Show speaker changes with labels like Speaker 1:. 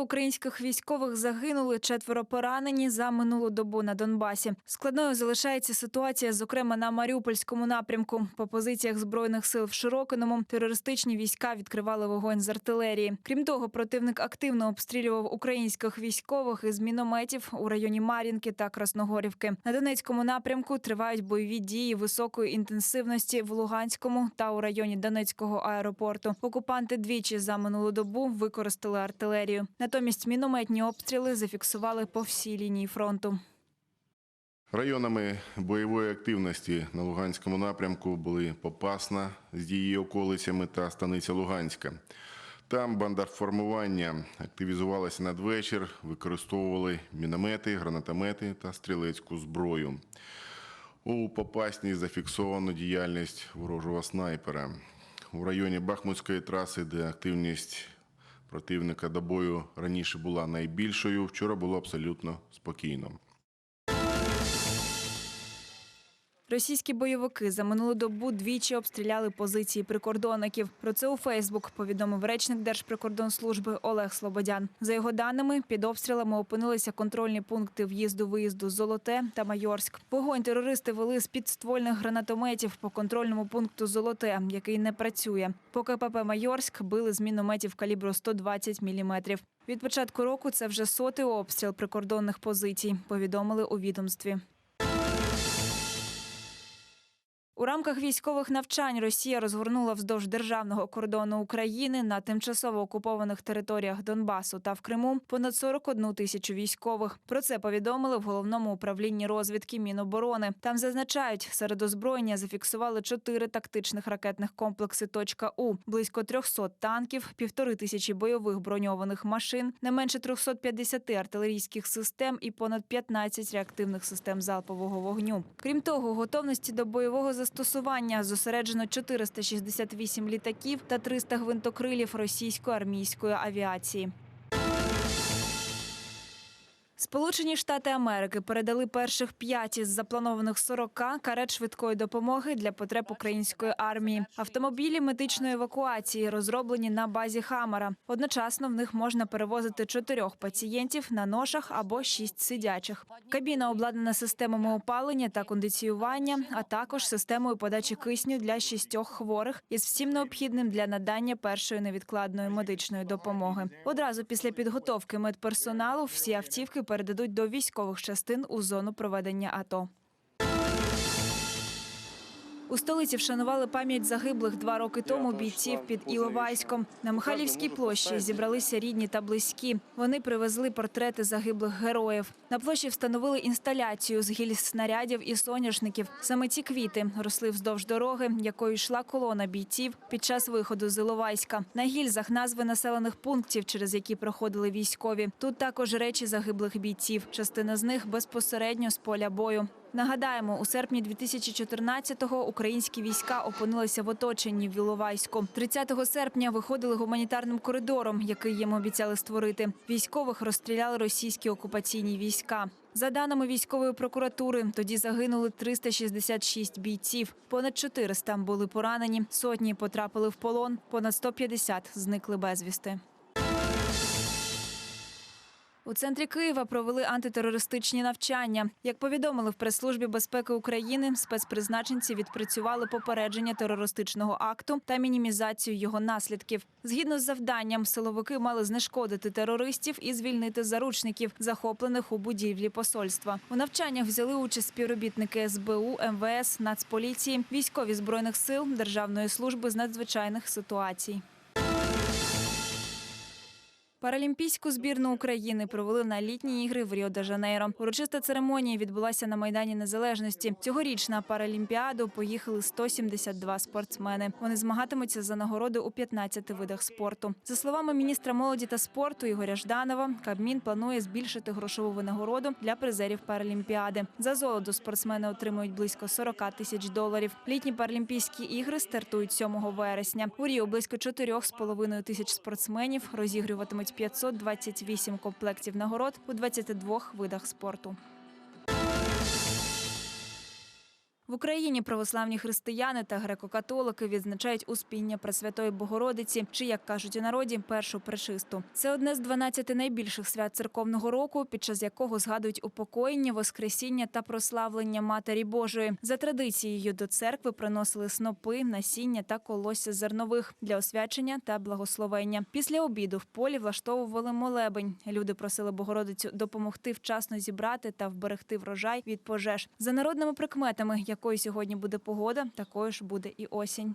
Speaker 1: українських військових загинули, четверо поранені за минулу добу на Донбасі. Складною залишається ситуація, зокрема на Маріупольському напрямку. По позиціях збройних сил в Широкиному терористичні війська відкривали вогонь з артилерії. Крім того, противник активно обстрілював українських військових із мінометів у районі Мар'їнки та Красногорівки. На Донецькому напрямку тривають бойові дії високої інтенсивності в Луганському та у районі Донецького аеропорту. Окупанти двічі за минулу добу використали артилерію. Натомість мінометні обстріли зафіксували по всій лінії фронту.
Speaker 2: Районами бойової активності на Луганському напрямку були Попасна з її околицями та станиця Луганська. Там бандформування активізувалося надвечір, використовували міномети, гранатомети та стрілецьку зброю. У Попасній зафіксовано діяльність ворожого снайпера. У районі Бахмутської траси, де активність противника до бою раніше була найбільшою, вчора було абсолютно спокійно.
Speaker 1: Російські бойовики за минулу добу двічі обстріляли позиції прикордонників. Про це у Фейсбук повідомив речник Держприкордонслужби Олег Слободян. За його даними, під обстрілами опинилися контрольні пункти в'їзду-виїзду Золоте та Майорськ. Вогонь терористи вели з підствольних гранатометів по контрольному пункту Золоте, який не працює. По КПП Майорськ били з мінометів калібру 120 мм. Від початку року це вже сотий обстріл прикордонних позицій. Повідомили у відомстві. У рамках військових навчань Росія розгорнула вздовж державного кордону України на тимчасово окупованих територіях Донбасу та в Криму понад 41 тисячу військових. Про це повідомили в головному управлінні розвідки Міноборони. Там зазначають, серед озброєння зафіксували чотири тактичних ракетних комплекси «Точка У», близько 300 танків, півтори тисячі бойових броньованих машин, не менше 350 артилерійських систем і понад 15 реактивних систем залпового вогню. Крім того, готовності до бойового застосування зосереджено 468 літаків та 300 гвинтокрилів російської армійської авіації. Сполучені Штати Америки передали перших п'ять із запланованих 40 карет швидкої допомоги для потреб української армії. Автомобілі медичної евакуації розроблені на базі Хамара. Одночасно в них можна перевозити чотирьох пацієнтів на ношах або шість сидячих. Кабіна обладнана системами опалення та кондиціювання, а також системою подачі кисню для шістьох хворих із всім необхідним для надання першої невідкладної медичної допомоги. Одразу після підготовки медперсоналу всі автівки передадуть до військових частин у зону проведення АТО. У столиці вшанували пам'ять загиблих два роки тому бійців під Іловайськом. На Михайлівській площі зібралися рідні та близькі. Вони привезли портрети загиблих героїв. На площі встановили інсталяцію з гільз снарядів і соняшників. Саме ці квіти росли вздовж дороги, якою йшла колона бійців під час виходу з Іловайська. На гільзах назви населених пунктів, через які проходили військові. Тут також речі загиблих бійців. Частина з них безпосередньо з поля бою. Нагадаємо, у серпні 2014-го українські війська опинилися в оточенні в Іловайську. 30 серпня виходили гуманітарним коридором, який їм обіцяли створити. Військових розстріляли російські окупаційні війська. За даними військової прокуратури, тоді загинули 366 бійців. Понад 400 були поранені, сотні потрапили в полон, понад 150 зникли безвісти. У центрі Києва провели антитерористичні навчання. Як повідомили в прес-службі безпеки України, спецпризначенці відпрацювали попередження терористичного акту та мінімізацію його наслідків. Згідно з завданням, силовики мали знешкодити терористів і звільнити заручників, захоплених у будівлі посольства. У навчаннях взяли участь співробітники СБУ, МВС, Нацполіції, військові збройних сил, Державної служби з надзвичайних ситуацій. Паралімпійську збірну України провели на літні ігри в Ріо-де-Жанейро. Урочиста церемонія відбулася на майдані Незалежності. Цьогоріч на паралімпіаду поїхали 172 спортсмени. Вони змагатимуться за нагороди у 15 видах спорту. За словами міністра молоді та спорту Ігоря Жданова, Кабмін планує збільшити грошову винагороду для призерів паралімпіади. За золото спортсмени отримують близько 40 тисяч доларів. Літні паралімпійські ігри стартують 7 вересня. У Ріо близько 4,5 тисяч спортсменів розігруватимуть 528 комплектів нагород у 22 видах спорту. В Україні православні християни та греко-католики відзначають успіння Пресвятої Богородиці, чи, як кажуть у народі, першу пречисту. Це одне з 12 найбільших свят церковного року, під час якого згадують упокоєння, воскресіння та прославлення Матері Божої. За традицією до церкви приносили снопи, насіння та колосся зернових для освячення та благословення. Після обіду в полі влаштовували молебень. Люди просили Богородицю допомогти вчасно зібрати та вберегти врожай від пожеж. За народними прикметами, якою сьогодні буде погода, такою ж буде і осінь.